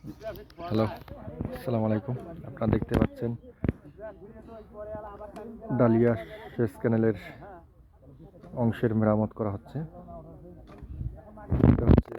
Hello, আসসালামু আলাইকুম। আপনারা দেখতে পাচ্ছেন ডালিয়া সেচ ক্যানেলের অংশের মেরামত করা হচ্ছে। এটা হচ্ছে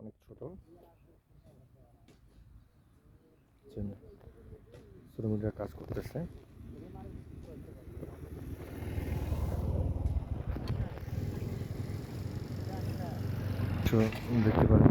অনেক ছোট। শ্রমিকরা কাজ করতেছে। দেখতে পারেন